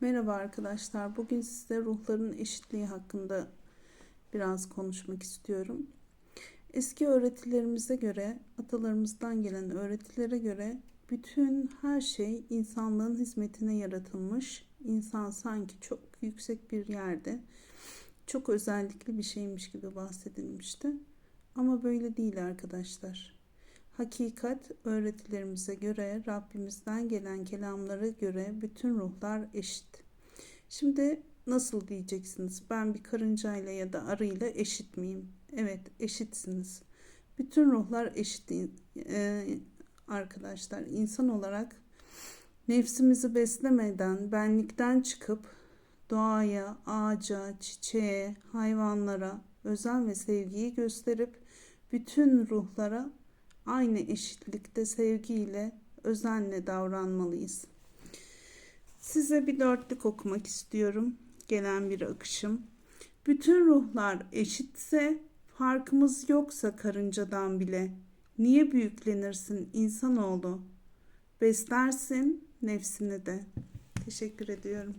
Merhaba arkadaşlar. Bugün size ruhların eşitliği hakkında biraz konuşmak istiyorum. Eski öğretilerimize göre, atalarımızdan gelen öğretilere göre bütün her şey insanlığın hizmetine yaratılmış. İnsan sanki çok yüksek bir yerde, çok özellikli bir şeymiş gibi bahsedilmişti. Ama böyle değil arkadaşlar. Hakikat öğretilerimize göre Rabbimizden gelen kelamlara göre bütün ruhlar eşit. Şimdi nasıl diyeceksiniz? Ben bir karıncayla ya da arıyla eşit miyim? Evet eşitsiniz. Bütün ruhlar eşit ee, arkadaşlar. İnsan olarak nefsimizi beslemeden, benlikten çıkıp doğaya, ağaca, çiçeğe, hayvanlara özen ve sevgiyi gösterip bütün ruhlara aynı eşitlikte sevgiyle, özenle davranmalıyız. Size bir dörtlük okumak istiyorum. Gelen bir akışım. Bütün ruhlar eşitse, farkımız yoksa karıncadan bile, niye büyüklenirsin insanoğlu? Beslersin nefsini de. Teşekkür ediyorum.